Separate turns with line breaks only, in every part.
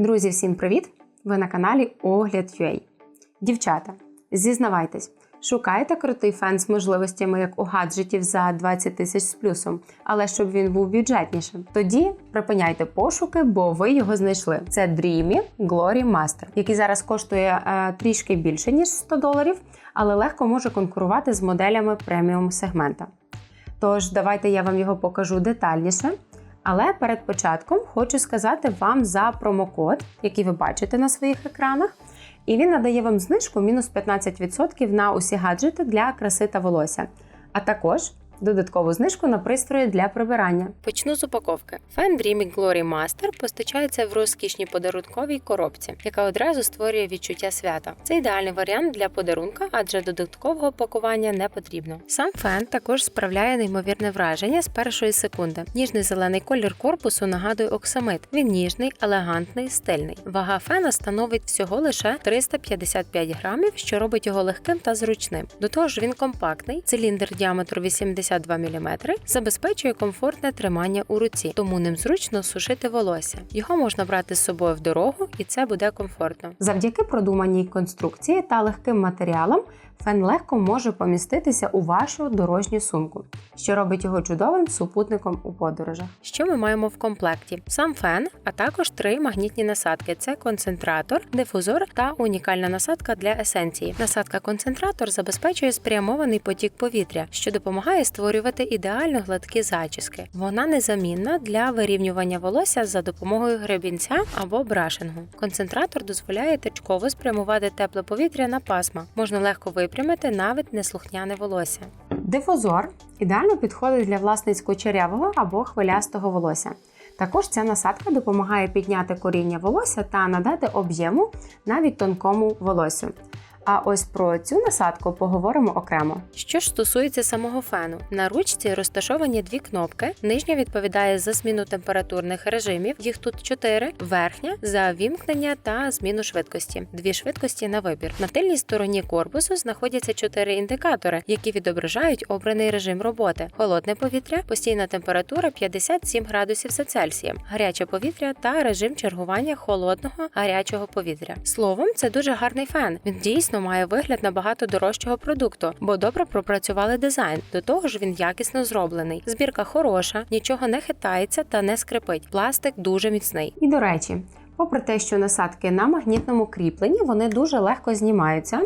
Друзі, всім привіт! Ви на каналі Огляд.ua. Дівчата, зізнавайтесь, шукаєте крутий фен з можливостями, як у гаджетів за 20 тисяч з плюсом, але щоб він був бюджетнішим. Тоді припиняйте пошуки, бо ви його знайшли. Це Dreamy Glory Master, який зараз коштує е, трішки більше ніж 100 доларів, але легко може конкурувати з моделями преміум сегмента. Тож, давайте я вам його покажу детальніше. Але перед початком хочу сказати вам за промокод, який ви бачите на своїх екранах. І він надає вам знижку мінус 15% на усі гаджети для краси та волосся. А також додаткову знижку на пристрої для прибирання.
Почну з упаковки. Fan Dreamy Glory Master постачається в розкішній подарунковій коробці, яка одразу створює відчуття свята. Це ідеальний варіант для подарунка, адже додаткового пакування не потрібно. Сам фен також справляє неймовірне враження з першої секунди. Ніжний зелений колір корпусу нагадує оксамит. Він ніжний, елегантний, стильний. Вага фена становить всього лише 355 грамів, що робить його легким та зручним. До того ж, він компактний, циліндр діаметру 82 мм, забезпечує комфортне тримання у руці, тому ним зручно сушити волосся. Його можна брати з собою в дорогу, і це буде комфортно.
Завдяки продуманій конструкції та легким матеріалам фен легко може поміститися у вашу дорожню сумку, що робить його чудовим супутником у подорожах.
Що ми маємо в комплекті? Сам фен, а також три магнітні насадки: це концентратор, дифузор та унікальна насадка для есенції. Насадка-концентратор забезпечує спрямований потік повітря, що допомагає створювати ідеально гладкі зачіски. Вона незамінна для вирівнювання волосся за допомогою гребінця або брашингу. Концентратор дозволяє точково спрямувати тепле повітря на пасма. Можна легко випрямити навіть неслухняне волосся.
Дифузор ідеально підходить для власниць кучерявого або хвилястого волосся. Також ця насадка допомагає підняти коріння волосся та надати об'єму навіть тонкому волосю. А ось про цю насадку поговоримо окремо.
Що ж стосується самого фену, на ручці розташовані дві кнопки. Нижня відповідає за зміну температурних режимів, їх тут чотири. Верхня за вімкнення та зміну швидкості. Дві швидкості на вибір. На тильній стороні корпусу знаходяться чотири індикатори, які відображають обраний режим роботи: холодне повітря, постійна температура 57 градусів за Цельсієм, гаряче повітря та режим чергування холодного гарячого повітря. Словом, це дуже гарний фен. Він дійсно має вигляд набагато дорожчого продукту, бо добре пропрацювали дизайн. До того ж, він якісно зроблений. Збірка хороша, нічого не хитається та не скрипить. Пластик дуже міцний.
І до речі, попри те, що насадки на магнітному кріпленні, вони дуже легко знімаються,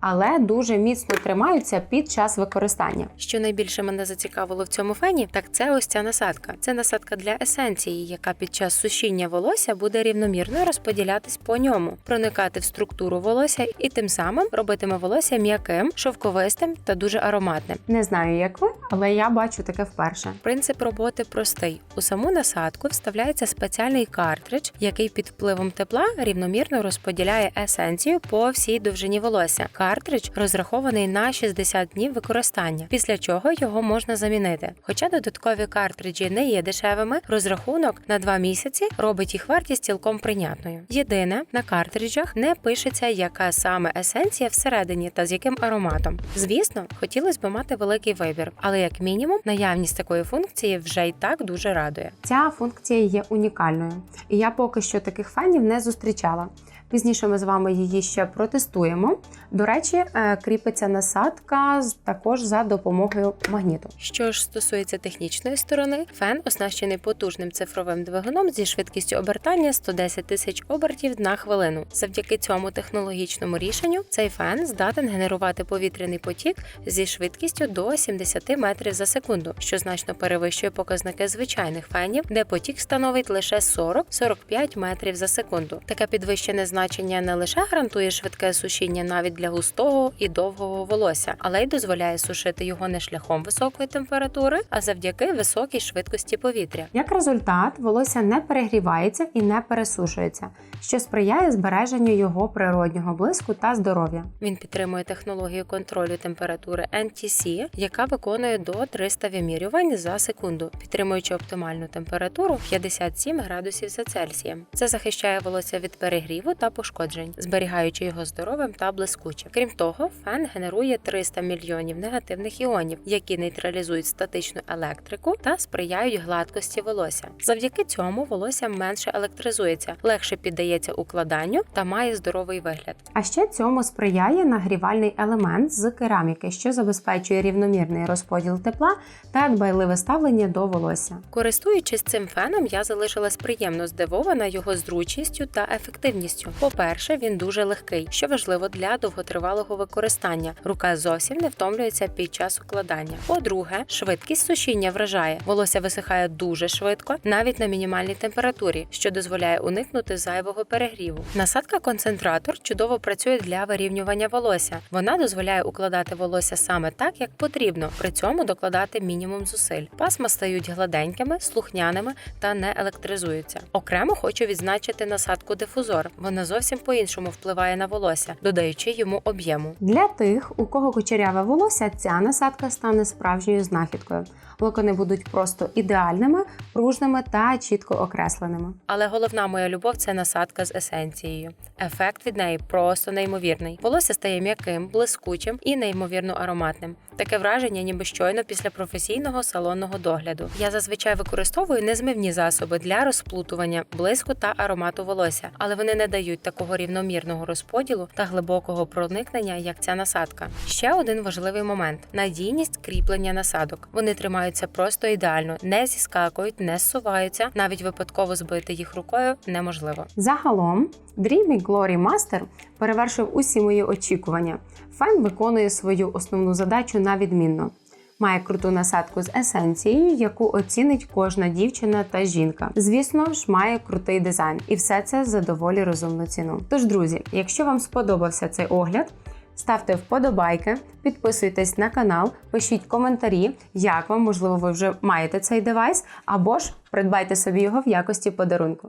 але дуже міцно тримаються під час використання.
Що найбільше мене зацікавило в цьому фені, так це ось ця насадка. Це насадка для есенції, яка під час сушіння волосся буде рівномірно розподілятись по ньому, проникати в структуру волосся і тим самим робитиме волосся м'яким, шовковистим та дуже ароматним.
Не знаю, як ви, але я бачу таке вперше.
Принцип роботи простий. У саму насадку вставляється спеціальний картридж, який під впливом тепла рівномірно розподіляє есенцію по всій довжині волосся. Картридж розрахований на 60 днів використання, після чого його можна замінити. Хоча додаткові картриджі не є дешевими, розрахунок на 2 місяці робить їх вартість цілком прийнятною. Єдине, на картриджах не пишеться, яка саме есенція всередині та з яким ароматом. Звісно, хотілося б мати великий вибір, але як мінімум наявність такої функції вже й так дуже радує.
Ця функція є унікальною, і я поки що таких фенів не зустрічала. Пізніше ми з вами її ще протестуємо. До речі, е, кріпиться насадка також за допомогою магніту.
Що ж стосується технічної сторони, фен оснащений потужним цифровим двигуном зі швидкістю обертання 110 тисяч обертів на хвилину. Завдяки цьому технологічному рішенню цей фен здатен генерувати повітряний потік зі швидкістю до 70 метрів за секунду, що значно перевищує показники звичайних фенів, де потік становить лише 40-45 метрів за секунду. Таке підвищене значення не лише гарантує швидке сушіння навіть для густого і довгого волосся, але й дозволяє сушити його не шляхом високої температури, а завдяки високій швидкості повітря.
Як результат, волосся не перегрівається і не пересушується, що сприяє збереженню його природнього блиску та здоров'я.
Він підтримує технологію контролю температури NTC, яка виконує до 300 вимірювань за секунду, підтримуючи оптимальну температуру 57 градусів за Цельсієм. Це захищає волосся від перегріву та пошкоджень, зберігаючи його здоровим та блискучим. Крім того, фен генерує 300 мільйонів негативних іонів, які нейтралізують статичну електрику та сприяють гладкості волосся. Завдяки цьому волосся менше електризується, легше піддається укладанню та має здоровий вигляд.
А ще цьому сприяє нагрівальний елемент з кераміки, що забезпечує рівномірний розподіл тепла та дбайливе ставлення до волосся.
Користуючись цим феном, я залишилась приємно здивована його зручністю та ефективністю. По-перше, він дуже легкий, що важливо для довготривалого використання. Рука зовсім не втомлюється під час укладання. По-друге, швидкість сушіння вражає. Волосся висихає дуже швидко, навіть на мінімальній температурі, що дозволяє уникнути зайвого перегріву. Насадка концентратор чудово працює для вирівнювання волосся. Вона дозволяє укладати волосся саме так, як потрібно, при цьому докладати мінімум зусиль. Пасма стають гладенькими, слухняними та не електризуються. Окремо хочу відзначити насадку дифузор. Вона зовсім по-іншому впливає на волосся, додаючи йому об'єму.
Для тих, у кого кучеряве волосся, ця насадка стане справжньою знахідкою. Локони будуть просто ідеальними, пружними та чітко окресленими.
Але головна моя любов це насадка з есенцією. Ефект від неї просто неймовірний. Волосся стає м'яким, блискучим і неймовірно ароматним. Таке враження, ніби щойно після професійного салонного догляду. Я зазвичай використовую незмивні засоби для розплутування, блиску та аромату волосся, але вони не дають такого рівномірного розподілу та глибокого проникнення, як ця насадка. Ще один важливий момент: надійність кріплення насадок. Вони тримаються просто ідеально, не зіскакують, не зсуваються. Навіть випадково збити їх рукою неможливо.
Загалом, Dreamy Glory Master перевершив усі мої очікування. Фен виконує свою основну задачу на відмінно. Має круту насадку з есенцією, яку оцінить кожна дівчина та жінка. Звісно ж, має крутий дизайн, і все це за доволі розумну ціну. Тож, друзі, якщо вам сподобався цей огляд, ставте вподобайки, підписуйтесь на канал, пишіть коментарі, як вам можливо ви вже маєте цей девайс, або ж придбайте собі його в якості подарунку.